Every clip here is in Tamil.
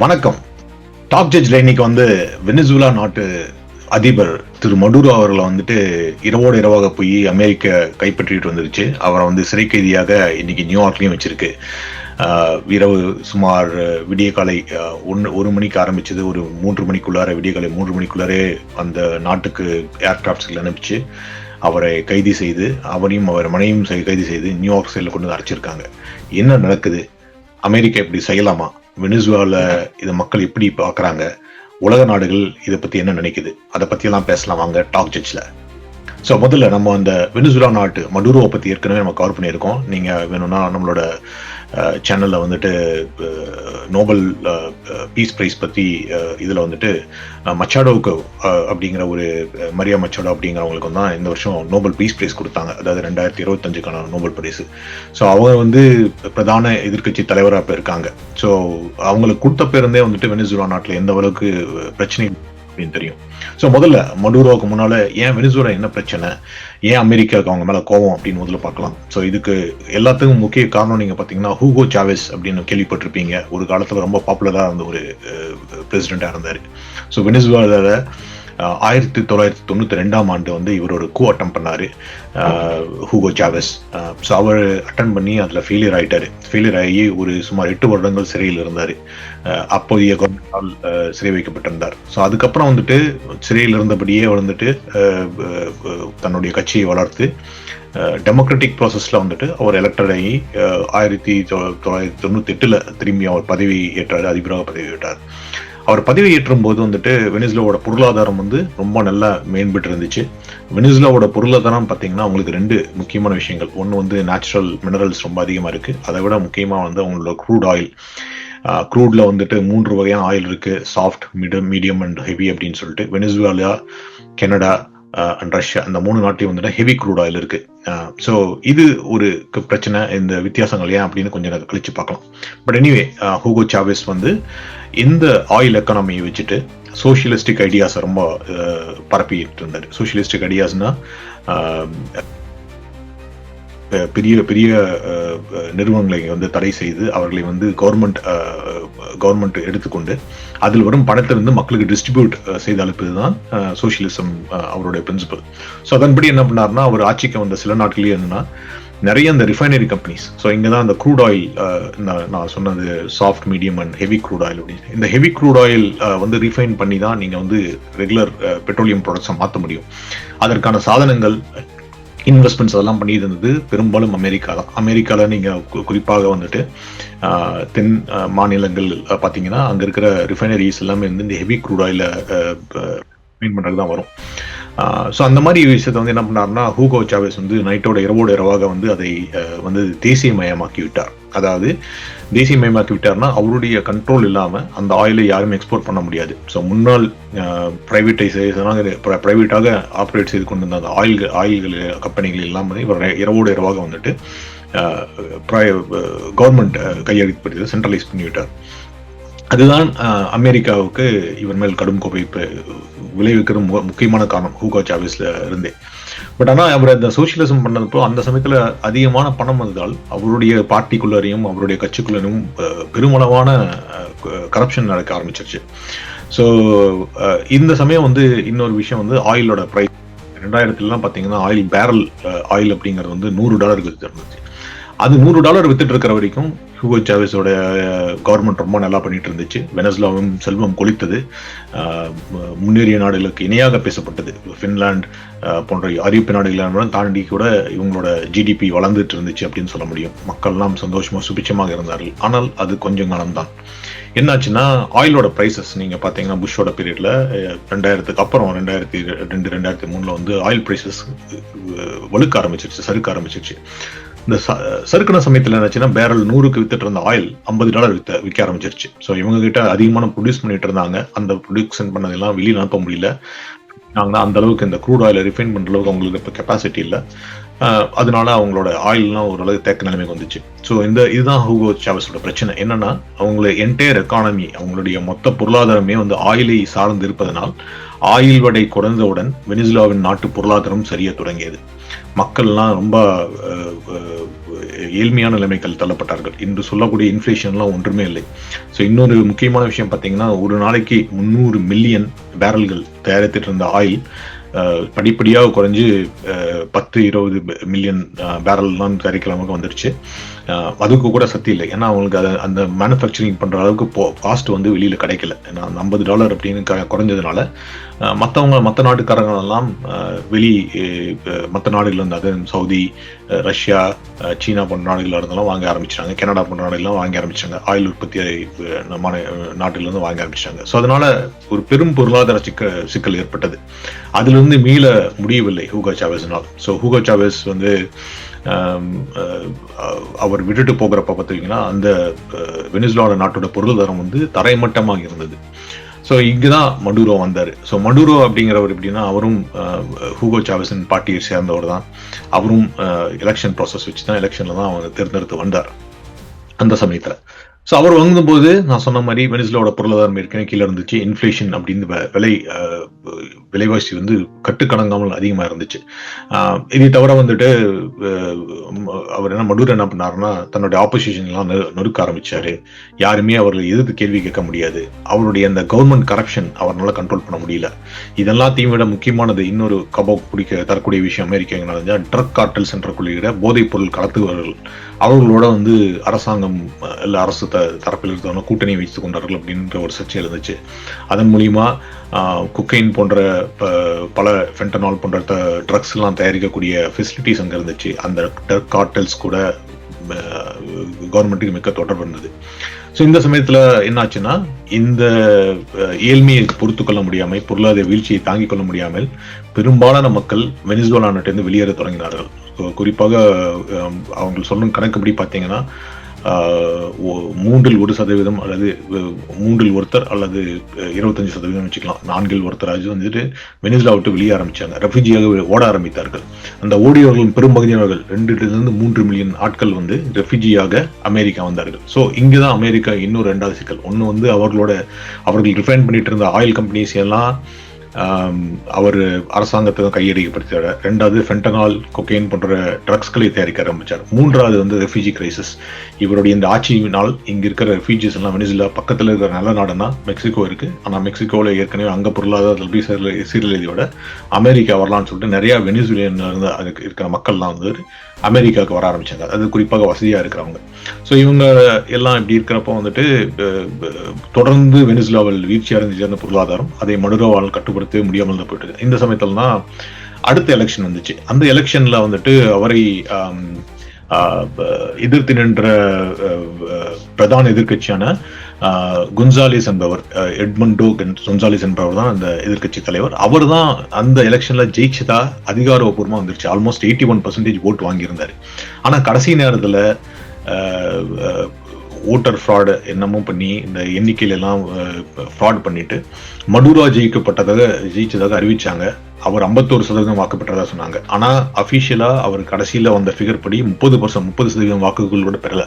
வணக்கம். டாப் ஜட்ஜில் இன்னைக்கு வந்து வெனிசுலா நாட்டு அதிபர் திரு மடூரோ அவர்களை வந்துட்டு இரவோடு இரவாக போய் அமெரிக்க கைப்பற்றிட்டு வந்துருச்சு. அவரை வந்து சிறை கைதியாக இன்னைக்கு நியூயார்க்லேயும் வச்சிருக்கு. இரவு சுமார் விடிய காலை ஒன்று ஒரு மணிக்கு ஆரம்பிச்சது. ஒரு மூன்று மணிக்குள்ளார விடிய காலை மூன்று மணிக்குள்ளாரே அந்த நாட்டுக்கு ஏர்கிராஃப்ட்ஸில் அனுப்பிச்சு அவரை கைது செய்து அவரையும் அவர் மனைவியும் செய்- கைது செய்து நியூயார்க் சைடில் கொண்டு வந்து அடைச்சிருக்காங்க. என்ன நடக்குது? அமெரிக்கா இப்படி செய்யலாமா? வெனிசுவால இதை மக்கள் எப்படி பார்க்குறாங்க? உலக நாடுகள் இதை பற்றி என்ன நினைக்குது? அதை பற்றியெல்லாம் பேசலாம் வாங்க டாக் ஜட்ஜில் ஸோ முதல்ல நம்ம அந்த வெனிசுலா நாட்டு மடுரோவை பற்றி ஏற்கனவே நம்ம கவர் பண்ணியிருக்கோம். நீங்கள் வேணும்னா நம்மளோட சேனலில் வந்துட்டு நோபல் பீஸ் ப்ரைஸ் பற்றி இதில் வந்துட்டு மச்சாடோவுக்கு அப்படிங்கிற ஒரு மரியா மச்சாடோ அப்படிங்கிறவங்களுக்கு தான் இந்த வருஷம் நோபல் பீஸ் ப்ரைஸ் கொடுத்தாங்க. அதாவது ரெண்டாயிரத்தி இருபத்தஞ்சுக்கான நோபல் பரிசு ஸோ அவங்க வந்து பிரதான எதிர்க்கட்சி தலைவராக இப்போ இருக்காங்க. ஸோ அவங்களுக்கு கொடுத்த பேருந்தே வந்துட்டு வெனிசுலா நாட்டில் எந்த அளவுக்கு பிரச்சனை அப்படின்னு தெரியும். ஸோ முதல்ல மடுரோவுக்கு முன்னால ஏன் வெனிசுலா என்ன பிரச்சனை? ஏன் அமெரிக்காவுக்கு அவங்க மேல கோவம் அப்படின்னு முதல்ல பார்க்கலாம். ஸோ இதுக்கு எல்லாத்துக்கும் முக்கிய காரணம் நீங்க பார்த்தீங்கன்னா ஹூகோ சாவேஸ் அப்படின்னு கேள்விப்பட்டிருப்பீங்க. ஒரு காலத்தில் ரொம்ப பாப்புலரா இருந்த ஒரு பிரசிடெண்ட்டாக இருந்தார். ஸோ வெனிசுலாவில் ஆயிரத்தி தொள்ளாயிரத்தி தொண்ணூற்றி ரெண்டாம் ஆண்டு வந்து இவர் ஒரு கூ அட்டம் பண்ணார். ஹூகோ சாவஸ் ஸோ அவர் அட்டன் பண்ணி அதில் ஃபெயிலியர் ஆகிட்டார் ஃபெயிலியர் ஆகி ஒரு சுமார் எட்டு வருடங்கள் சிறையில் இருந்தார். அப்போதைய கவர்மெண்டால் சிறை வைக்கப்பட்டிருந்தார். ஸோ அதுக்கப்புறம் வந்துட்டு சிறையில் இருந்தபடியே வந்துட்டு தன்னுடைய கட்சியை வளர்த்து டெமோக்ராட்டிக் ப்ராசஸில் வந்துட்டு அவர் எலெக்டட் ஆகி ஆயிரத்தி தொள்ளாயிரத்தி தொண்ணூற்றி எட்டில் திரும்பி அவர் பதவி ஏற்றார் அதிபராக பதவி ஏற்றார். அவர் பதவியேற்றும் போது வந்துட்டு வெனிசுலாவோட பொருளாதாரம் வந்து ரொம்ப நல்லா மேம்பட்டு இருந்துச்சு வெனிசுலாவோட பொருளாதாரம் பார்த்தீங்கன்னா அவங்களுக்கு ரெண்டு முக்கியமான விஷயங்கள். ஒன்று வந்து நேச்சுரல் மினரல்ஸ் ரொம்ப அதிகமாக இருக்குது அதை விட முக்கியமாக வந்து அவங்களோட க்ரூட் ஆயில் க்ரூட்ல வந்துட்டு மூன்று வகையான ஆயில் இருக்குது soft medium medium and heavy அப்படின்னு சொல்லிட்டு. வெனிசுவேலா கெனடா அண்ட் ரஷ்யா அந்த மூணு நாட்டையும் வந்துட்டு ஹெவி க்ரூட் ஆயில் இருக்கு. ஸோ இது ஒரு பிரச்சனை. இந்த வித்தியாசங்கள் ஏன் அப்படின்னு கொஞ்சம் கழிச்சு பார்க்கலாம். பட் எனிவே ஹூகோ சாவேஸ் வந்து இந்த ஆயில் எக்கானமியை வச்சுட்டு சோஷியலிஸ்டிக் ஐடியாஸை ரொம்ப பரப்பிட்டு இருந்தார். சோஷியலிஸ்டிக் ஐடியாஸ்னா பெரிய பெரிய நிறுவனங்களை வந்து தடை செய்து அவர்களை வந்து கவர்மெண்ட் கவர்மெண்ட் எடுத்துக்கொண்டு அதில் வரும் பணத்திலிருந்து மக்களுக்கு டிஸ்ட்ரிபியூட் செய்து அளிப்பது தான் சோஷியலிசம் அவருடைய பிரின்சிபல் ஸோ அதன்படி என்ன பண்ணாருன்னா அவர் ஆட்சிக்கு வந்த சில நாட்களே என்னன்னா நிறைய இந்த ரிஃபைனரி கம்பெனிஸ் ஸோ இங்கே தான் அந்த க்ரூட் ஆயில் நான் சொன்னது soft medium and heavy crude oil அப்படின்னு இந்த ஹெவி க்ரூட் ஆயில் வந்து ரீஃபைன் பண்ணி தான் நீங்கள் வந்து ரெகுலர் பெட்ரோலியம் ப்ராடக்ட்ஸை மாற்ற முடியும். அதற்கான சாதனங்கள் இன்வெஸ்ட்மெண்ட்ஸ் அதெல்லாம் பண்ணியிருந்தது பெரும்பாலும் அமெரிக்கா தான். அமெரிக்காவில் நீங்கள் குறிப்பாக வந்துட்டு தென் மாநிலங்கள் பார்த்தீங்கன்னா அங்கே இருக்கிற ரிஃபைனரிஸ் எல்லாமே வந்து இந்த ஹெவி க்ரூட் ஆயில ரிஃபைன் பண்ணுறது தான் வரும். ஸோ அந்த மாதிரி விஷயத்தை வந்து என்ன பண்ணாருன்னா ஹூகோ சாவேஸ் வந்து நைட்டோட இரவோட இரவாக வந்து அதை வந்து தேசியமயமாக்கி விட்டார். அதாவது தேசியமயமாக்கி விட்டார்னா அவருடைய கண்ட்ரோல் இல்லாமல் அந்த ஆயிலை யாருமே எக்ஸ்போர்ட் பண்ண முடியாது. ஸோ முன்னாள் ப்ரைவேட்டைசேஷனாக ப்ரைவேட்டாக ஆப்ரேட் செய்து கொண்டு அந்த ஆயில் ஆயில்கள் கம்பெனிகள் இல்லாமல் இவர் இரவோடு இரவாக வந்துட்டு கவர்மெண்ட் கையெழுத்துப்படுத்தி சென்ட்ரலைஸ் பண்ணிவிட்டார். அதுதான் அமெரிக்காவுக்கு இவர் மேல் கடும் கோபை விளைவிக்கிற மு- முக்கியமான காரணம் ஹூகா சாவிஸ்ல இருந்தே. பட் ஆனால் அவர் அந்த சோசியலிசம் பண்ணதப்போ அந்த சமயத்தில் அதிகமான பணம் வந்ததால் அவருடைய பார்ட்டிக்குள்ளரையும் அவருடைய கட்சிக்குள்ளரையும் பெருமளவான கரப்ஷன் நடக்க ஆரம்பிச்சிருச்சு. ஸோ இந்த சமயம் வந்து இன்னொரு விஷயம் வந்து ஆயிலோட ப்ரைஸ் ரெண்டாயிரத்துலலாம் பார்த்தீங்கன்னா ஆயில் பேரல் ஆயில் அப்படிங்கிறது வந்து நூறு டாலருக்கு இருந்துச்சு அது நூறு டாலர் வித்துட்டு இருக்கிற வரைக்கும் ஹூகோ சாவேஸோட கவர்மெண்ட் ரொம்ப நல்லா பண்ணிட்டு இருந்துச்சு. வெனஸ்லாவும் செல்வம் கொளித்தது. முன்னேறிய நாடுகளுக்கு இணையாக பேசப்பட்டது. ஃபின்லாண்ட் போன்ற ஐரோப்பிய நாடுகளெல்லாம் தாண்டி கூட இவங்களோட ஜிடிபி வளர்ந்துட்டு இருந்துச்சு அப்படின்னு சொல்ல முடியும். மக்கள்லாம் சந்தோஷமா சுபிச்சமாக இருந்தார்கள். ஆனால் அது கொஞ்சம் காலம்தான். என்னாச்சுன்னா ஆயிலோட ப்ரைசஸ் நீங்கள் பார்த்தீங்கன்னா புஷ்ஷோட பீரியடில் ரெண்டாயிரத்துக்கு அப்புறம் ரெண்டாயிரத்தி ரெண்டு ரெண்டாயிரத்தி மூணில் வந்து ஆயில் ப்ரைசஸ் வலுக்க ஆரம்பிச்சிருச்சு சறுக்க ஆரம்பிச்சிருச்சு. இந்த ச- சமயத்தில் என்னாச்சுன்னா பேரல் நூறுக்கு வித்துட்டு இருந்த ஆயில் ஐம்பது டாலர் வித்த விற்க ஆரம்பிச்சிருச்சு. ஸோ இவங்க கிட்ட அதிகமான ப்ரொடியூஸ் பண்ணிட்டு இருந்தாங்க. அந்த ப்ரொடியூக்ஷன் பண்ணதெல்லாம் வெளியில் அனுப்ப முடியல. நாங்கள் அந்த அளவுக்கு இந்த க்ரூட் ஆயிலை ரிஃபைன் பண்ணுற அளவுக்கு அவங்களுக்கு இப்போ கெப்பாசிட்டி இல்லை. அதனால அவங்களோட ஆயில்லாம் ஓரளவு தேக்க நிலைமைக்கு வந்துச்சு. ஸோ இந்த இதுதான் ஹூகோ சாவஸோட பிரச்சனை. என்னன்னா அவங்களோட என்டையர் எக்கானமி அவங்களுடைய மொத்த பொருளாதாரமே வந்து ஆயிலை சார்ந்து இருப்பதனால் ஆயில் வடை குறைந்தவுடன் வெனிசுலாவின் நாட்டு பொருளாதாரம் சரிய தொடங்கியது. மக்கள்லாம் ரொம்ப ஏழ்மையான நிலைமைகள் தள்ளப்பட்டார்கள். இன்று சொல்லக்கூடிய இன்ஃப்ளேஷன்லாம் ஒன்றுமே இல்லை. ஸோ இன்னொரு முக்கியமான விஷயம் பார்த்தீங்கன்னா ஒரு நாளைக்கு முந்நூறு மில்லியன் பேரல்கள் தயாரித்துட்டு இருந்த ஆயில் படிப்படியாக குறைஞ்சு பத்து இருபது மில்லியன் பேரல்லாம் தயாரிக்கலாமாக வந்துருச்சு. அதுக்கு கூட சக்தி இல்லை. ஏன்னா அவங்களுக்கு அதை அந்த மேனுஃபேக்சரிங் பண்ணுற அளவுக்கு காஸ்ட் வந்து வெளியில் கிடைக்கல. ஏன்னா அந்த ஐம்பது டாலர் அப்படின்னு க- குறைஞ்சதுனால மற்றவங்க மற்ற நாட்டுக்காரங்களெல்லாம் வெளி மற்ற நாடுகள் வந்து அது சவுதி ரஷ்யா சீனா போன்ற நாடுகள் இருந்தாலும் வாங்க ஆரம்பிச்சாங்க கனடா போன்ற நாடுகள்லாம் வாங்க ஆரம்பிச்சாங்க ஆயில் உற்பத்தி நம்ம நாட்டிலிருந்து வாங்க ஆரம்பிச்சாங்க ஸோ அதனால ஒரு பெரும் பொருளாதார சிக்க சிக்கல் ஏற்பட்டது. அதிலிருந்து மீள முடியவில்லை ஹூகா சாவேஸ்னால். ஸோ ஹூகா சாவேஸ் வந்து அவர் விட்டுட்டு போகிறப்ப பார்த்தீங்கன்னா அந்த வெனிசுலாவோட நாட்டோட பொருளாதாரம் வந்து தரைமட்டமாக இருந்தது. ஸோ இங்கே தான் மடூரோ வந்தார். ஸோ மடூரோ அப்படிங்கிறவர் எப்படின்னா அவரும் ஹூகோ சாவஸின் பார்ட்டியை சேர்ந்தவர் தான். அவரும் எலெக்ஷன் ப்ராசஸ் வச்சு தான் எலெக்ஷனில் தான் அவங்க தேர்ந்தெடுத்து வந்தார். அந்த சமயத்தில். ஸோ அவர் வாங்கும்போது நான் சொன்ன மாதிரி வெனிசுலாவோட பொருளாதாரம் ஏற்கனவே கீழே இருந்துச்சு. இன்ஃப்ளேஷன் அப்படின்னு விலை விலைவாசி வந்து கட்டுக்கணங்காமல் அதிகமாக இருந்துச்சு. இதை தவிர வந்துட்டு அவர் என்ன மடூர் என்ன பண்ணாருன்னா தன்னுடைய ஆப்போசிஷன்லாம் நொறுக்க ஆரம்பிச்சாரு. யாருமே அவர்களை எதிர்த்து கேள்வி கேட்க முடியாது. அவருடைய அந்த கவர்மெண்ட் கரப்ஷன் அவரால் கண்ட்ரோல் பண்ண முடியல. இதெல்லாத்தையும் விட முக்கியமானது இன்னொரு கபோக் பிடிக்க தரக்கூடிய விஷயம் அமெரிக்கா எங்க நடந்தா ட்ரக் கார்டல்ஸ் சென்ற கொள்கிற போதைப் பொருள் கடத்துவர்கள் அவர்களோட வந்து அரசாங்கம் இல்லை அரசு தரப்பில் இருந்தவங்க கூட்டணி வைத்துக் கொண்டார்கள் அப்படின்ற ஒரு சர்ச்சை இருந்துச்சு அதன் மூலியமா குக்கைன் போன்ற பல ஃபென்டனால் போன்ற ட்ரக்ஸ் எல்லாம் தயாரிக்கக்கூடிய ஃபெசிலிட்டிஸ் அங்கே இருந்துச்சு. அந்த ட்ரக் கார்டல்ஸ் கூட கவர்மெண்ட்டுக்கு மிக்க தொடர்பு இருந்தது. ஸோ இந்த சமயத்தில் என்னாச்சுன்னா இந்த ஏழ்மையை பொறுத்து கொள்ள முடியாமல் பொருளாதார வீழ்ச்சியை தாங்கிக் கொள்ள முடியாமல் பெரும்பாலான மக்கள் வெனிசுவலா நாட்டிலிருந்து வெளியேற தொடங்கினார்கள். குறிப்பாக அவங்க சொல்லும் கணக்குப்படி பார்த்தீங்கன்னா மூன்றில் ஒரு சதவீதம் அல்லது மூன்றில் ஒருத்தர் அல்லது இருபத்தஞ்சு சதவீதம் வச்சுக்கலாம். நான்கில் ஒருத்தர் வந்துட்டு வெனிசுலா விட்டு வெளியே ஆரம்பிச்சாங்க. ரெஃப்யூஜியாக ஓட ஆரம்பித்தார்கள். அந்த ஓடியவர்களின் பெரும்பகுதியினர்கள் ரெண்டுலேருந்து மூன்று மில்லியன் ஆட்கள் வந்து ரெஃப்யூஜியாக அமெரிக்கா வந்தார்கள். ஸோ இங்கே தான் அமெரிக்கா இன்னும் ரெண்டாவது சிக்கல். ஒன்று வந்து அவர்களோட அவர்கள் ரிஃபைன் பண்ணிட்டு இருந்த ஆயில் கம்பெனிஸ் எல்லாம் அவர் அரசாங்கத்தை கையடிக்கப்படுத்தார் ரெண்டாவது ஃபென்டனால் கொக்கைன் போன்ற ட்ரக்ஸ்களை தயாரிக்க ஆரம்பிச்சார். மூன்றாவது வந்து ரெஃப்யூஜி கிரைசிஸ் இவருடைய இந்த ஆட்சியினால் இங்கே இருக்கிற ரெஃப்யூஜிஸ் எல்லாம் வெனிசுலா பக்கத்தில் இருக்கிற நல்ல நாடுனா மெக்சிகோ இருக்குது ஆனால் மெக்சிகோவில் ஏற்கனவே அங்கே பொருளாதார சீரழி சீரழிதியோட அமெரிக்கா வரலாம்னு சொல்லிட்டு நிறையா வெனிசுலியன் இருந்து அதுக்கு இருக்கிற மக்கள்லாம் வந்து அமெரிக்காவுக்கு வர ஆரம்பிச்சாங்க. அது குறிப்பாக வசதியா இருக்கிறவங்க. ஸோ இவங்க எல்லாம் இப்படி இருக்கிறப்போ வந்துட்டு தொடர்ந்து வெனிசுலாவில் வீழ்ச்சி அடைஞ்சிருந்த சேர்ந்த பொருளாதாரம் அதை மனுரோவால் கட்டுப்படுத்தவே முடியாமல் தான் போயிட்டு இந்த சமயத்தில் தான் அடுத்த எலெக்ஷன் வந்துச்சு. அந்த எலெக்ஷனில் வந்துட்டு அவரை ஆஹ், எதிர்த்து நின்ற பிரதான எதிர்க்கட்சியான குன்சாலிஸ் என்பவர் எட்மண்டோ குன்சாலிஸ் என்பவர் தான் அந்த எதிர்க்கட்சி தலைவர். அவர் தான் அந்த எலெக்ஷன்ல ஜெயிச்சதா அதிகாரபூர்வமாக வந்துருச்சு. ஆல்மோஸ்ட் எயிட்டி ஒன் பர்சன்டேஜ் ஓட்டு வாங்கியிருந்தாரு. ஆனால் கடைசி நேரத்தில் ஓட்டர் ஃப்ராடு என்னமோ பண்ணி இந்த எண்ணிக்கையில எல்லாம் ஃப்ராட் பண்ணிட்டு மடுரா ஜெயிக்கப்பட்டதாக ஜெயிச்சதாக அறிவிச்சாங்க. அவர் 51% சதவீதம் வாக்கு பெற்றதா சொன்னாங்க ஆனால் அஃபீஷியலாக அவர் கடைசியில் வந்த ஃபிகர் படி முப்பது பர்சன்ட் முப்பது சதவீதம் வாக்குகள் கூட பெறல.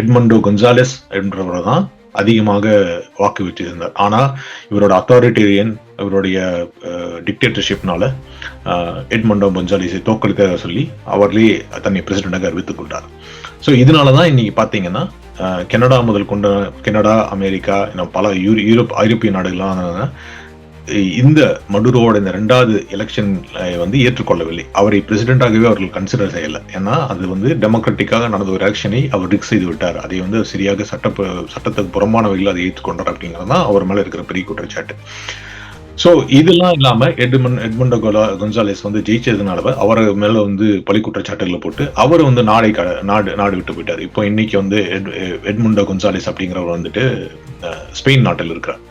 எட்மண்டோ கொன்சாலஸ் என்றவர் தான் அதிகமாக வாக்கு பெற்றிருந்தார் ஆனால் இவரோட அத்தாரிட்டேரியன் இவருடைய டிக்டேட்டர்ஷிப்னால எட்மண்டோ கொன்சாலிஸை தோற்கடிக்க சொல்லி அவர்களே தன்னை பிரசிடண்டாக அறிவித்துக் கொண்டார். ஸோ இதனால தான் இன்னைக்கு பார்த்தீங்கன்னா கனடா முதல் கொண்ட கனடா அமெரிக்கா இன்னும் பல யூரோ யூரோப் ஐரோப்பிய நாடுகள்லாம் இந்த மடுரோட இந்த ரெண்டாவது எலெக்ஷன் வந்து ஏற்றுக்கொள்ளவில்லை. அவரை பிரசிடென்டாகவே அவர்கள் கன்சிடர் செய்யலை. ஏன்னா அது வந்து டெமோக்ராட்டிக்காக நடந்த ஒரு எலெக்ஷனை அவர் ரிக் செய்து விட்டார். அதை வந்து சரியாக சட்ட சட்டத்துக்கு புறம்பான வகையில் அதை ஏற்றுக்கொண்டார் அப்படிங்கிறது தான் அவர் மேலே இருக்கிற பெரிய குற்றச்சாட்டு. ஸோ இதெல்லாம் இல்லாமல் எட்மன் எட்மண்டோ கோலா கொன்சாலேஸ் வந்து ஜெயிச்சதுனால அவர் மேலே வந்து பழி குற்றச்சாட்டுகளை போட்டு அவர் வந்து நாடை க- நாடு நாடு விட்டு போயிட்டார். இப்போ இன்னைக்கு வந்து எட்- எட்மண்டோ கொன்சாலேஸ் அப்படிங்கிறவர் வந்துட்டு ஸ்பெயின் நாட்டில் இருக்கிறார்.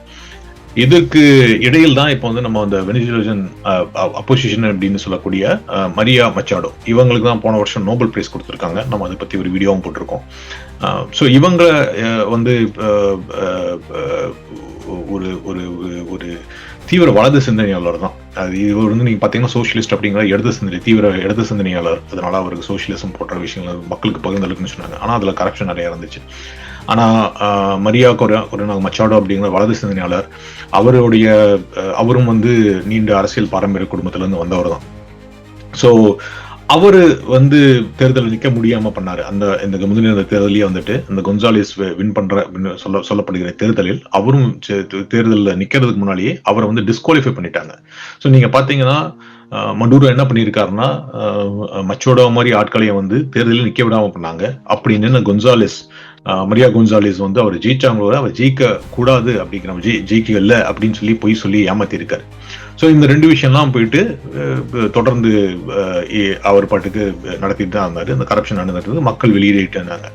இதற்கு இடையில் தான் இப்போ வந்து நம்ம அந்த வெனிசுலேஷன் அப்போசிஷன் அப்படின்னு சொல்லக்கூடிய மரியா மச்சாடோ இவங்களுக்கு தான் போன வருஷம் நோபல் பிரைஸ் கொடுத்துருக்காங்க. நம்ம அதை பற்றி ஒரு வீடியோவும் போட்டிருக்கோம். ஸோ இவங்க வந்து ஒரு ஒரு ஒரு- ஒரு தீவிர வலது சிந்தனையாளர் தான். அது இவர் வந்து நீங்கள் பார்த்தீங்கன்னா சோஷியலிஸ்ட் அப்படிங்கிற இடது சிந்தனை தீவிர இடது சிந்தனையாளர். அதனால அவருக்கு சோஷியலிசம் போன்ற விஷயங்கள் மக்களுக்கு பகிர்ந்தளிக்குன்னு சொன்னாங்க. ஆனால் அதில் கரப்ஷன் நிறையா இருந்துச்சு. ஆனால் மரியா கொர கொரோனா மச்சாடோ அப்படிங்கிற வலது சிந்தனையாளர் அவருடைய அவரும் வந்து நீண்ட அரசியல் பாரம்பரிய குடும்பத்திலேருந்து வந்தவர் தான். ஸோ அவர் வந்து தேர்தலில் நிற்க முடியாம பண்ணாரு. அந்த இந்த முந்தின தேர்தலையே வந்துட்டு அந்த கொன்சாலிஸ் வின் பண்ற சொல்ல சொல்லப்படுகிற தேர்தலில் அவரும் தேர்தலில் நிக்கிறதுக்கு முன்னாடியே அவரை வந்து டிஸ்குவாலிஃபை பண்ணிட்டாங்க. ஸோ நீங்க பாத்தீங்கன்னா மண்டூரா என்ன பண்ணியிருக்காருன்னா அஹ், மச்சோடோ மாதிரி ஆட்களையும் வந்து தேர்தலில் நிக்க விடாம பண்ணாங்க. அப்படி நின்று கொன்சாலிஸ் மரியா கொன்சாலிஸ் வந்து அவர் ஜெயிச்சாங்களோ அவர் ஜெயிக்க கூடாது அப்படிங்கிற ஜெயி ஜெயிக்கல அப்படின்னு சொல்லி பொய் சொல்லி ஏமாத்திருக்காரு. ஸோ இந்த ரெண்டு விஷயம்லாம் போயிட்டு தொடர்ந்து அவர் பாட்டுக்கு நடத்திட்டு தான் இருந்தார். இந்த கரப்ஷன் நடந்துட்டு மக்கள் வெளியேறிட்டு இருந்தாங்க.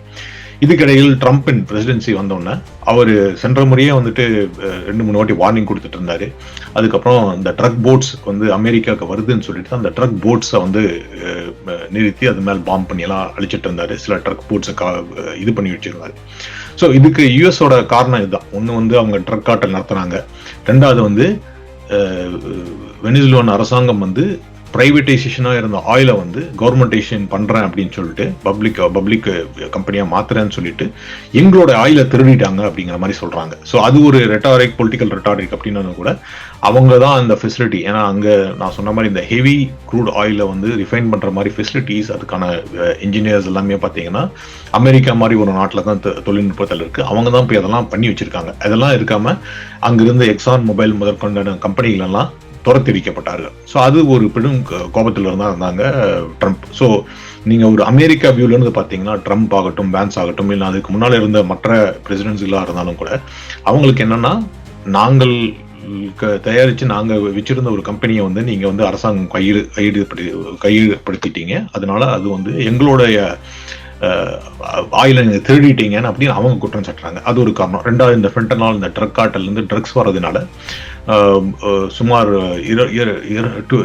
இதுக்கிடையில் ட்ரம்ப்பின் பிரசிடென்சி வந்தோடனே அவர் சென்ற முறையே வந்துட்டு ரெண்டு மூணு வாட்டி வார்னிங் கொடுத்துட்டு இருந்தாரு. அதுக்கப்புறம் இந்த ட்ரக் போட்ஸ் வந்து அமெரிக்காவுக்கு வருதுன்னு சொல்லிட்டு அந்த ட்ரக் போட்ஸை வந்து நிறுத்தி அது மேலே பாம்ப் பண்ணியெல்லாம் அழிச்சிட்டு இருந்தாரு. சில ட்ரக் போட்ஸை கா இது பண்ணி வச்சிருந்தாரு. ஸோ இதுக்கு யூஎஸோட காரணம் இதுதான். ஒன்று வந்து அவங்க ட்ரக் காட்டல் நடத்துனாங்க. ரெண்டாவது வந்து வெனிசுலோன் அரசாங்கம் வந்து ப்ரைவேட்டைசேஷனாக இருந்த ஆயிலை வந்து கவர்மெண்டேஷன் பண்ணுறேன் அப்படின்னு சொல்லிட்டு பப்ளிக் பப்ளிக் கம்பெனியாக மாத்துறேன்னு சொல்லிட்டு எங்களோட ஆயிலை திருடிட்டாங்க அப்படிங்கிற மாதிரி சொல்கிறாங்க ஸோ அது ஒரு ரெட்டாரிக் பொலிட்டிக்கல் ரெட்டாரிக் அப்படின்னு கூட அவங்க தான் அந்த ஃபெசிலிட்டி ஏன்னா அங்கே நான் சொன்ன மாதிரி இந்த ஹெவி க்ரூட் ஆயிலை வந்து ரிஃபைன் பண்ணுற மாதிரி ஃபெசிலிட்டிஸ் அதுக்கான இன்ஜினியர்ஸ் எல்லாமே பார்த்தீங்கன்னா அமெரிக்கா மாதிரி ஒரு நாட்டில் தான் தொழில்நுட்பத்தில் இருக்குது அவங்க தான் போய் அதெல்லாம் பண்ணி வச்சுருக்காங்க. அதெல்லாம் இருக்காமல் அங்கேருந்து எக்ஸான் மொபைல் முதற்கொண்ட கம்பெனிகள் எல்லாம் துரத்திரிக்கப்பட்டார்கள் ஸோ அது ஒரு பெரும் கோபத்தில் இருந்தால் இருந்தாங்க ட்ரம்ப் ஸோ நீங்கள் ஒரு அமெரிக்கா வியூலேருந்து பார்த்தீங்கன்னா ட்ரம்ப் ஆகட்டும் பேன்ஸ் ஆகட்டும் இல்லை அதுக்கு முன்னால் இருந்த மற்ற பிரசிடென்ட்ஸ்லாம் இருந்தாலும் கூட அவங்களுக்கு என்னன்னா நாங்கள் க- நாங்கள் நாங்க வச்சிருந்த ஒரு கம்பெனியை வந்து நீங்கள் வந்து அரசாங்கம் கையெழு கையெழுப்படி கையெழுப்படுத்திட்டீங்க அதனால அது வந்து எங்களுடைய ஆயில நீங்கள் திருடிட்டீங்கன்னு அப்படின்னு அவங்க குற்றம் சாட்டுறாங்க. அது ஒரு காரணம். ரெண்டாவது இந்த ஃபென்டனால் இந்த ட்ரக் காட்டிலேருந்து ட்ரக்ஸ் வர்றதுனால சுமார்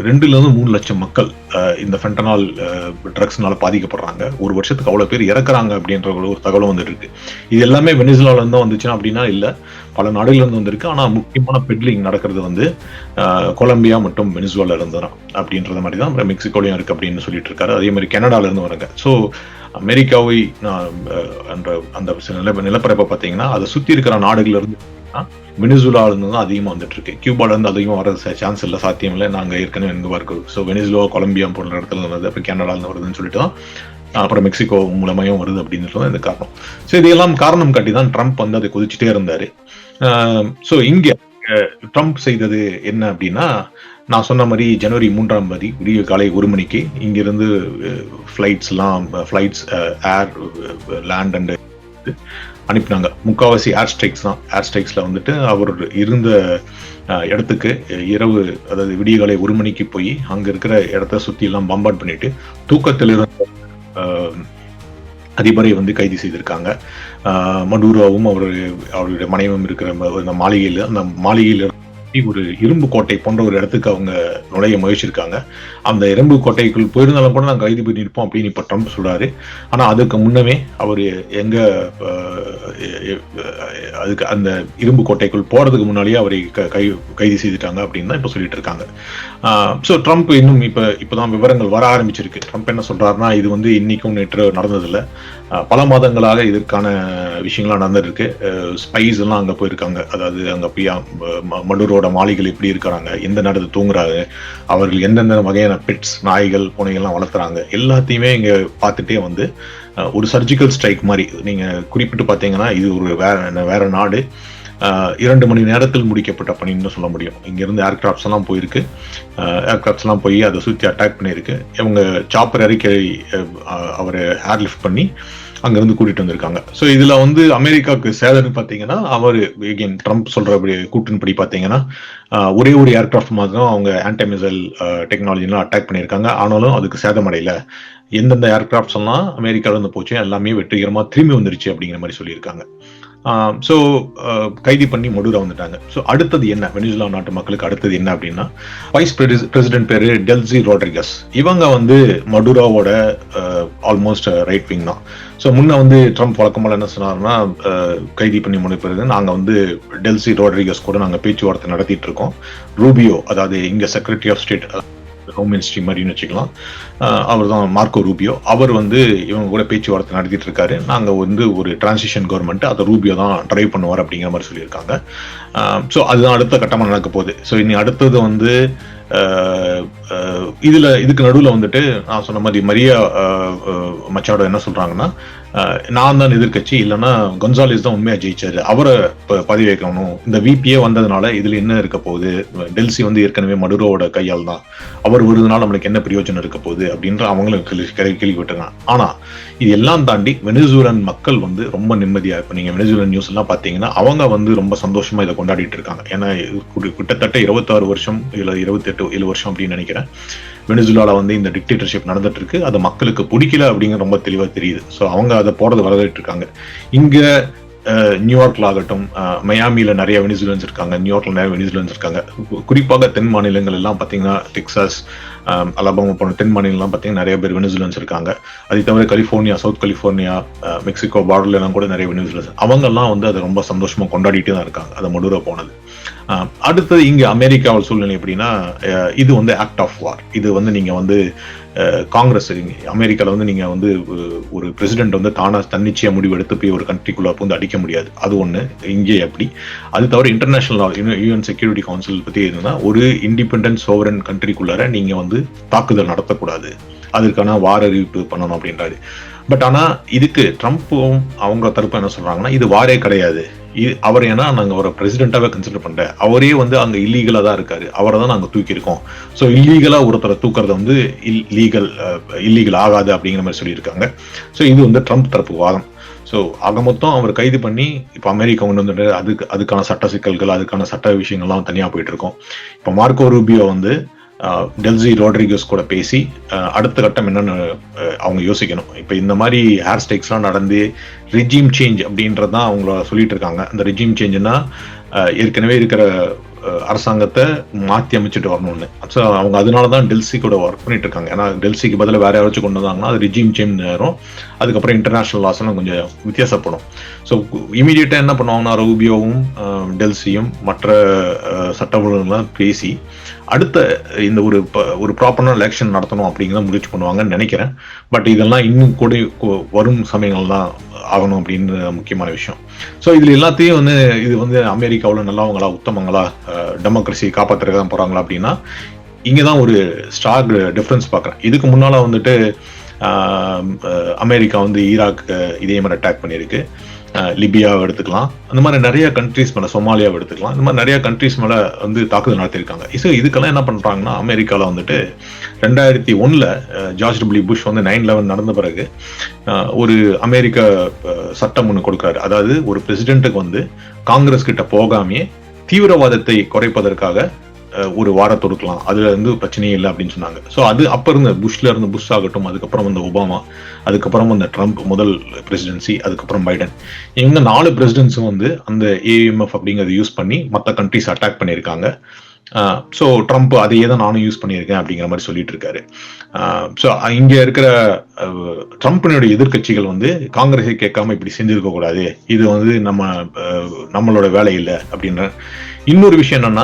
ரெண்டுலேருந்து மூணு லட்சம் மக்கள் இந்த ஃபென்டனால் ட்ரக்ஸ்னால பாதிக்கப்படுறாங்க. ஒரு வருஷத்துக்கு அவ்வளோ பேர் இறக்குறாங்க அப்படின்ற ஒரு தகவலும் வந்துட்டு இருக்கு இது எல்லாமே வெனிசுலாவிலேருந்து வந்துச்சுன்னா அப்படின்னா இல்லை பல நாடுகள்லேருந்து வந்திருக்கு. ஆனால் முக்கியமான பெட்லிங் நடக்கிறது வந்து கொலம்பியா மற்றும் வெனிசுலால இருந்து தான் அப்படின்றத மாதிரி தான் மெக்சிகோலையும் இருக்கு அப்படின்னு சொல்லிட்டு இருக்காரு. அதே மாதிரி கனடால இருந்து வராங்க. ஸோ அமெரிக்காவை நான், அந்த அந்த நில நிலப்பரப்பை பார்த்தீங்கன்னா அதை சுற்றி இருக்கிற நாடுகள்ல இருந்து வெனிசுலால இருந்து தான் அதிகமாக வந்துட்டு இருக்கு கியூபால இருந்து அதிகமாக வர சான்ஸ் இல்லை சாத்தியம் இல்லை. நாங்கள் ஏற்கனவே எங்கே இருக்கு ஸோ வெனிசுலா கொலம்பியா போன்ற இடத்துல வருது. அப்புறம் கனடால இருந்து வருதுன்னு சொல்லிட்டு தான் அப்புறம் மெக்சிகோ மூலமாயும் வருது அப்படின்றது தான் இந்த காரணம். ஸோ இதையெல்லாம் காரணம் காட்டி தான் ட்ரம்ப் வந்து அதை குதிச்சுட்டே இருந்தார். ஸோ இங்கே ட்ரம்ப் செய்தது என்ன அப்படின்னா நான் சொன்ன மாதிரி ஜனவரி மூன்றாம் தேதி விடிய காலை ஒரு மணிக்கு இங்கிருந்து ஃப்ளைட்ஸ்லாம் ஃப்ளைட்ஸ் ஏர் லேண்ட் அண்ட் அனுப்பினாங்க. முக்காவாசி ஏர் ஸ்ட்ரைக்ஸ் தான். ஏர் ஸ்ட்ரைக்ஸில் வந்துட்டு அவர் இருந்த இடத்துக்கு இரவு அதாவது விடிய காலை ஒரு மணிக்கு போய் அங்கே இருக்கிற இடத்த சுற்றிலாம் எல்லாம் பம்பாட் பண்ணிட்டு தூக்கத்தில் இருந்த அதிபரை வந்து கைது செய்திருக்காங்க. மடூராவும் அவருடைய அவருடைய மனைவியும் இருக்கிற அந்த மாளிகையில் அந்த மாளிகையில் ஒரு இரும்பு கோட்டை போன்ற ஒரு இடத்துக்கு அவங்க நுழைய முயற்சிருக்காங்க அந்த இரும்பு கோட்டைக்குள் போயிருந்தாலும் கூட நாங்கள் கைது பண்ணியிருப்போம் அப்படின்னு இப்போ ட்ரம்ப் சொல்கிறாரு ஆனால் அதுக்கு முன்னமே அவர் எங்கே அதுக்கு அந்த இரும்பு கோட்டைக்குள் போகிறதுக்கு முன்னாலேயே அவரை க- கை கைது செய்துட்டாங்க அப்படின்னு தான் இப்போ சொல்லிட்டு இருக்காங்க. ஸோ ட்ரம்ப் இன்னும் இப்போ இப்போ தான் விவரங்கள் வர ஆரம்பிச்சிருக்கு. ட்ரம்ப் என்ன சொல்றாருன்னா இது வந்து இன்றைக்கும் நேற்று நடந்ததில்லை. பல மாதங்களாக இதற்கான விஷயங்கள்லாம் நடந்துருக்கு ஸ்பைஸ் எல்லாம் அங்கே போயிருக்காங்க. அதாவது அங்கே போய் அஹ், அவங்களோட மாளிகள் எப்படி இருக்கிறாங்க எந்த நேரத்தில் தூங்குறாங்க அவர்கள் எந்தெந்த வகையான பெட்ஸ் நாய்கள் பூனைகள்லாம் வளர்த்துறாங்க எல்லாத்தையுமே இங்கே பார்த்துட்டே வந்து ஒரு சர்ஜிக்கல் ஸ்ட்ரைக் மாதிரி நீங்கள் குறிப்பிட்டு பார்த்தீங்கன்னா இது ஒரு வேற வேற நாடு. இரண்டு மணி நேரத்தில் முடிக்கப்பட்ட பணின்னு சொல்ல முடியும். இங்கேருந்து ஏர்கிராஃப்ட்ஸ் எல்லாம் போயிருக்கு. ஏர்கிராஃப்ட்ஸ் எல்லாம் போய் அதை சுற்றி அட்டாக் பண்ணியிருக்கு. இவங்க சாப்பர் இறக்கி அவரை ஏர் லிஃப்ட் பண்ணி அங்கிருந்து கூட்டிட்டு வந்திருக்காங்க. ஸோ இதுல வந்து அமெரிக்காவுக்கு சேதன்னு பார்த்தீங்கன்னா அவர் எகெயின் ட்ரம்ப் சொல்றபடி கூட்டின்படி பார்த்தீங்கன்னா ஒரே ஒரு ஏர்கிராஃப்ட் தான் அவங்க ஆன்டிமிசைல் டெக்னாலஜிலாம் அட்டாக் பண்ணியிருக்காங்க. ஆனாலும் அதுக்கு சேதமடையில எந்தெந்த ஏர்கிராஃப்ட்ஸ் எல்லாம் அமெரிக்கால இருந்து போச்சு எல்லாமே வெற்றிகரமா திரும்பி வந்துருச்சு அப்படிங்கிற மாதிரி சொல்லியிருக்காங்க. ஸோ கைது பண்ணி மொடூரா வந்துட்டாங்க. ஸோ அடுத்தது என்ன? வெனிசுலா நாட்டு மக்களுக்கு அடுத்தது என்ன அப்படின்னா வைஸ் பிரசிடென்ட் பேரு டெல்சி ரோட்ரிகஸ். இவங்க வந்து மடுராவோட ஆல்மோஸ்ட் ரைட் விங் தான். ஸோ முன்ன வந்து ட்ரம்ப் வழக்கமாக என்ன சொன்னார்னா கைதி பண்ணி முடிப்பது. நாங்கள் வந்து டெல்சி ரோட்ரிகஸ் கூட நாங்கள் பேச்சுவார்த்தை நடத்திட்டு இருக்கோம். ரூபியோ அதாவது இங்கே secretary of state home ministry மாதிரின்னு வச்சுக்கலாம். அவர் தான் மார்க்கோ ரூபியோ அவர் வந்து இவங்க கூட பேச்சுவார்த்தை நடத்திட்டு இருக்காரு நாங்கள் வந்து ஒரு டிரான்சிஷன் கவர்மெண்ட் அதை ரூபியோ தான் ட்ரைவ் பண்ணுவார் அப்படிங்கிற மாதிரி சொல்லியிருக்காங்க. ஸோ அதுதான் அடுத்த கட்டமாக நடக்க போகுது. ஸோ இனி அடுத்தது வந்து இதில் இதுக்கு நடுவில் வந்துட்டு நான் சொன்ன மாதிரி மரியா மச்சாடோ என்ன சொல்கிறாங்கன்னா நான் தான் எதிர்கட்சி இல்லைன்னா கொன்சாலிஸ் தான் உண்மையாக ஜெயிச்சாரு. அவரை பதவி வைக்கணும் இந்த விபிஏ வந்ததுனால இதில் என்ன இருக்க போகுது? டெல்சி வந்து ஏற்கனவே மடுரோவோட கையால் தான் அவர் வருதுனால நம்மளுக்கு என்ன பிரயோஜனம் இருக்க போகுது அப்படின்ற அவங்களும் கேள்வி கேள்வி ஆனால் இது எல்லாம் தாண்டி வெனிசூலன் மக்கள் வந்து ரொம்ப நிம்மதியாக இப்போ நீங்கள் வெனிசூலன் நியூஸ் எல்லாம் பார்த்தீங்கன்னா அவங்க வந்து ரொம்ப சந்தோஷமாக இதை கொண்டாடிட்டு இருக்காங்க. ஏன்னா கிட்டத்தட்ட இருபத்தாறு வருஷம் இல்லை இருபத்தெட்டு ஏழு வருஷம் அப்படின்னு நினைக்கிறேன். வெனிசுலாவில் வந்து இந்த டிக்டேட்டர்ஷிப் நடந்துட்டு இருக்கு அது மக்களுக்கு பிடிக்கல அப்படிங்கிற ரொம்ப தெளிவாக தெரியுது. ஸோ அவங்க அதை போறது வரவேற்று இருக்காங்க இங்க நியூயார்க்ல ஆகட்டும் மயாமியில நிறைய வெனிசுலன்ஸ் இருக்காங்க. நியூயார்க்ல நிறைய வெனிசுலன்ஸ் இருக்காங்க. குறிப்பாக தென் மாநிலங்கள் எல்லாம் பார்த்தீங்கன்னா டெக்சாஸ் அலபாமா போன தென் மாநிலம்லாம் பார்த்தீங்கன்னா நிறைய பேர் வெனிசுலன்ஸ் இருக்காங்க. அதை தவிர கலிஃபோர்னியா சவுத் கலிஃபோர்னியா மெக்சிகோ பார்டர்லாம் கூட நிறைய வெனிசுலன்ஸ் அவங்கெல்லாம் வந்து அதை ரொம்ப சந்தோஷமா கொண்டாடிட்டே தான் இருக்காங்க. அதை மடுர போனது. அடுத்தது இங்கே அமெரிக்காவில் சூழ்நிலை எப்படின்னா இது வந்து ஆக்ட் ஆஃப் வார் இது வந்து நீங்கள் வந்து காங்கிரஸ் அமெரிக்காவில் வந்து நீங்கள் வந்து ஒரு பிரசிடென்ட் வந்து தானாக தன்னிச்சையாக முடிவு எடுத்து போய் ஒரு கண்ட்ரிக்குள்ளே வந்து அடிக்க முடியாது. அது ஒன்று இங்கே அப்படி அது தவிர இன்டர்நேஷனல் யூஎன் செக்யூரிட்டி கவுன்சில் பற்றி என்னன்னா ஒரு இண்டிபெண்டன்ட் சோவரன் கண்ட்ரிக்குள்ளார நீங்கள் வந்து தாக்குதல் நடத்தக்கூடாது. அதற்கான வார அறிவிப்பு பண்ணணும் அப்படின்றாரு. பட் ஆனால் இதுக்கு ட்ரம்ப்பும் அவங்க தரப்பு என்ன சொல்கிறாங்கன்னா இது வாரே கிடையாது. அவர் ஏன்னா நாங்கள் அவரை பிரசிடென்ட்டாகவே கன்சிடர் பண்ணுறேன் அவரே வந்து அங்கே இல்லீகலாக தான் இருக்காரு. அவரை தான் நாங்கள் தூக்கியிருக்கோம். ஸோ இல்லீகலாக ஒருத்தரை தூக்குறது வந்து இல் லீகல் இல்லீகல் ஆகாது அப்படிங்கிற மாதிரி சொல்லியிருக்காங்க. ஸோ இது வந்து ட்ரம்ப் தரப்பு வாதம். ஸோ ஆக மொத்தம் அவர் கைது பண்ணி இப்போ அமெரிக்கா கொண்டு வந்துட்டு அதுக்கு அதுக்கான சட்ட சிக்கல்கள் அதுக்கான சட்ட விஷயங்கள்லாம் தனியாக போயிட்டு இருக்கோம். இப்போ மார்க்கோ ரூபியோ வந்து டெல்சி ரோட்ரிகஸ் கூட பேசி அடுத்த கட்டம் என்னன்னு அவங்க யோசிக்கணும். இப்போ இந்த மாதிரி ஹேர் ஸ்டைக்ஸ்லாம் நடந்து ரிஜிம் சேஞ்ச் அப்படின்றது தான் அவங்கள சொல்லிட்டு இருக்காங்க. அந்த ரிஜிம் சேஞ்சுன்னா ஏற்கனவே இருக்கிற அரசாங்கத்தை மாற்றி அமைச்சிட்டு வரணும்னு ஸோ அவங்க அதனால தான் டெல்சி கூட ஒர்க் பண்ணிட்டு இருக்காங்க ஏன்னா டெல்சிக்கு பதிலாக வேற யாராச்சும் கொண்டு வந்தாங்கன்னா அது ரிஜிம் சேஞ்ச் நேரம். அதுக்கப்புறம் இன்டர்நேஷனல் லாஸ்லாம் கொஞ்சம் வித்தியாசப்படும். ஸோ இமீடியட்டாக என்ன பண்ணுவாங்கன்னா ரூபியோவும் டெல்சியும் மற்ற சட்ட பேசி அடுத்த இந்த ஒரு ஒரு ப்ராப்பரான எலெக்ஷன் நடத்தணும் அப்படிங்கிறத முயற்சி பண்ணுவாங்கன்னு நினைக்கிறேன். பட் இதெல்லாம் இன்னும் கூட வரும் சமயங்கள் தான் ஆகணும் அப்படின்ற முக்கியமான விஷயம். ஸோ இதில் எல்லாத்தையும் வந்து இது வந்து அமெரிக்காவில் நல்லவங்களா உத்தமங்களா டெமோக்ரஸி காப்பாற்றுறதுக்கு தான் போகிறாங்களா அப்படின்னா இங்கே தான் ஒரு ஸ்டாக் டிஃப்ரென்ஸ் பார்க்குறேன் இதுக்கு முன்னால் வந்துட்டு அமெரிக்கா வந்து ஈராக் இதே மாதிரி அட்டாக் பண்ணியிருக்கு. லிபியாவை எடுத்துக்கலாம். அந்த மாதிரி நிறைய கண்ட்ரிஸ் மேலே சொமாலியாவை எடுத்துக்கலாம். இந்த மாதிரி நிறைய கண்ட்ரிஸ் மேலே வந்து தாக்குதல் நடத்தியிருக்காங்க. ஸோ இதுக்கெல்லாம் என்ன பண்ணுறாங்கன்னா அமெரிக்காவில் வந்துட்டு ரெண்டாயிரத்தி ஒன்றில் ஜார்ஜ் டபிள்யூ புஷ் வந்து நைன் லெவன் நடந்த பிறகு ஒரு அமெரிக்க சட்டம் ஒன்று கொடுக்குறாரு. அதாவது ஒரு பிரசிடென்ட்டுக்கு வந்து காங்கிரஸ் கிட்ட போகாமையே தீவிரவாதத்தை குறைப்பதற்காக ஒரு வாரம் தொடுக்கலாம். அதுல இருந்து பிரச்சனையே இல்லை அப்படின்னு சொன்னாங்க. ஸோ அது அப்ப இருந்த புஷ்ல இருந்து புஷ் ஆகட்டும் அதுக்கப்புறம் வந்து ஒபாமா அதுக்கப்புறம் அந்த ட்ரம்ப் முதல் பிரசிடென்சி அதுக்கப்புறம் பைடன். இவங்க நாலு பிரசிடென்ஸும் வந்து அந்த ஏஎம்எஃப் அப்படிங்கிறத யூஸ் பண்ணி மற்ற கண்ட்ரிஸ் அட்டாக் பண்ணியிருக்காங்க. ஸோ ட்ரம்ப் அதையே தான் நானும் யூஸ் பண்ணியிருக்கேன் அப்படிங்கிற மாதிரி சொல்லிட்டு இருக்காரு. ஸோ இங்கே இருக்கிற ட்ரம்ப்பினுடைய எதிர்கட்சிகள் வந்து காங்கிரஸை கேட்காம இப்படி செஞ்சிருக்க கூடாது. இது வந்து நம்ம நம்மளோட வேலை இல்லை அப்படின்ற இன்னொரு விஷயம் என்னன்னா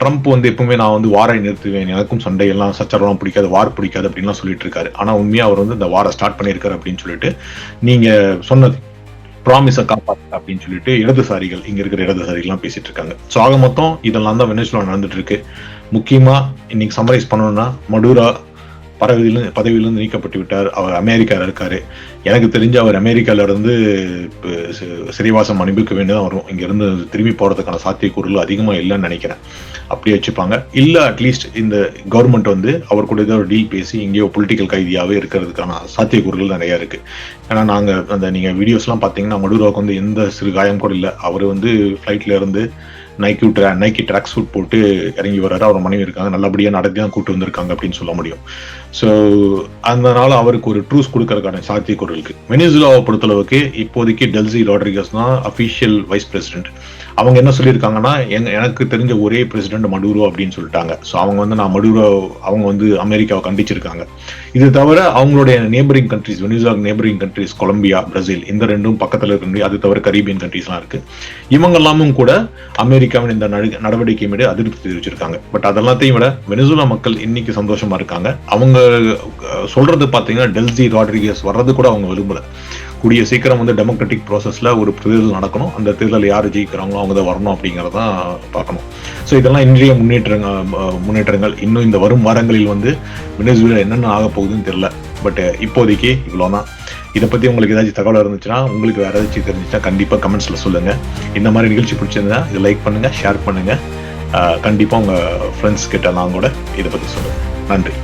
ட்ரம்ப் வந்து எப்பவுமே நான் வந்து வாரை நிறுத்துவேன் எனக்கும் சண்டை எல்லாம் சச்சரவெல்லாம் பிடிக்காது வார் பிடிக்காது அப்படின்லாம் சொல்லிட்டு இருக்காரு ஆனா உண்மையா அவர் வந்து இந்த வாரை ஸ்டார்ட் பண்ணியிருக்காரு அப்படின்னு சொல்லிட்டு நீங்க சொன்னது ப்ராமிஸை காப்பாற்று அப்படின்னு சொல்லிட்டு இடதுசாரிகள் இங்க இருக்கிற இடதுசாரிகள்லாம் பேசிட்டு இருக்காங்க ஸோ ஆக மொத்தம் இதெல்லாம் தான் வெனிசுலா நடந்துட்டு இருக்கு முக்கியமா இன்னைக்கு சம்மரைஸ் பண்ணணும்னா மடுரா பதவியில பதவியிலிருந்து நீக்கப்பட்டு விட்டார். அவர் அமெரிக்காவில் இருக்காரு. எனக்கு தெரிஞ்சு அவர் அமெரிக்காவிலிருந்து சிறைவாசம் அனுப்பிக்க வேண்டியதான் வரும். இங்கேருந்து திரும்பி போகிறதுக்கான சாத்தியக்கூறுகள் அதிகமாக இல்லைன்னு நினைக்கிறேன். அப்படியே வச்சுப்பாங்க. இல்லை அட்லீஸ்ட் இந்த கவர்மெண்ட் வந்து அவர் கூட ஏதோ ஒரு டீல் பேசி இங்கேயோ பொலிட்டிக்கல் கைதியாகவே இருக்கிறதுக்கான சாத்தியக்கூறுகள் நிறையா இருக்குது ஏன்னா நாங்கள் அந்த நீங்கள் வீடியோஸ்லாம் பார்த்தீங்கன்னா மடுரோவுக்கு மடுராவுக்கு வந்து எந்த சிறு காயம் கூட இல்லை. அவர் வந்து ஃப்ளைட்டில் இருந்து நைக்கி நைக்கி ட்ராக் சூட் போட்டு இறங்கி வர்றாரு. அவர் மனைவி இருக்காங்க. நல்லபடியாக நடத்தி தான் கூட்டு வந்திருக்காங்க அப்படின்னு சொல்ல முடியும். ஸோ அதனால அவருக்கு ஒரு ட்ரூஸ் கொடுக்கறதுக்கான சாத்தியக்கூறு இருக்கு. வெனிசுலாவை பொறுத்தளவுக்கு இப்போதைக்கு டெல்சி ராட்ரிகஸ் தான் அஃபிஷியல் வைஸ் பிரசிடென்ட் அவங்க என்ன சொல்லியிருக்காங்கன்னா எங்க எனக்கு தெரிஞ்ச ஒரே பிரசிடென்ட் மடூரோ அப்படின்னு சொல்லிட்டாங்க. ஸோ அவங்க வந்து நான் மடூரோ அவங்க வந்து அமெரிக்காவை கண்டிச்சிருக்காங்க. இது தவிர அவங்களுடைய நேபரிங் கண்ட்ரிஸ் வெனிசாக் நேபரிங் கண்ட்ரிஸ் கொலம்பியா பிரசில் இந்த ரெண்டும் பக்கத்தில் இருக்க அது தவிர கரீபியன் கண்ட்ரிஸ்லாம் இருக்கு. இவங்க எல்லாமும் கூட அமெரிக்காவின் இந்த நடு- நடவடிக்கை மீது அதிருப்தி தெரிவிச்சிருக்காங்க. பட் அதெல்லாத்தையும் விட வெனிசுலா மக்கள் இன்னைக்கு சந்தோஷமா இருக்காங்க. அவங்க சொல்றது பார்த்தீங்கன்னா டெல்சி ராட்ரிகஸ் வர்றது கூட அவங்க விரும்பல. கூடிய சீக்கிரம் வந்து டெமோக்ராட்டிக் ப்ராசஸில் ஒரு தேர்தல் நடக்கணும். அந்த தேர்தலில் யார் ஜெயிக்கிறாங்களோ அவங்க தான் வரணும் அப்படிங்கிறதான் பார்க்கணும். ஸோ இதெல்லாம் இன்றைய முன்னேற்றங்கள் முன்னேற்றங்கள். இன்னும் இந்த வரும் வாரங்களில் வந்து வெனிசுலா என்னென்ன ஆக போகுதுன்னு தெரில பட் இப்போதைக்கு இவ்வளோ தான் இதை பற்றி உங்களுக்கு ஏதாச்சும் தகவல் இருந்துச்சுன்னா உங்களுக்கு வேறு ஏதாச்சும் தெரிஞ்சுச்சுன்னா கண்டிப்பாக கமெண்ட்ஸில் சொல்லுங்கள் இந்த மாதிரி நிகழ்ச்சி பிடிச்சிருந்தா இதை லைக் பண்ணுங்கள் ஷேர் பண்ணுங்கள் கண்டிப்பாக உங்கள் ஃப்ரெண்ட்ஸ் கிட்ட நான் கூட இதை பற்றி சொல்லுங்கள் நன்றி.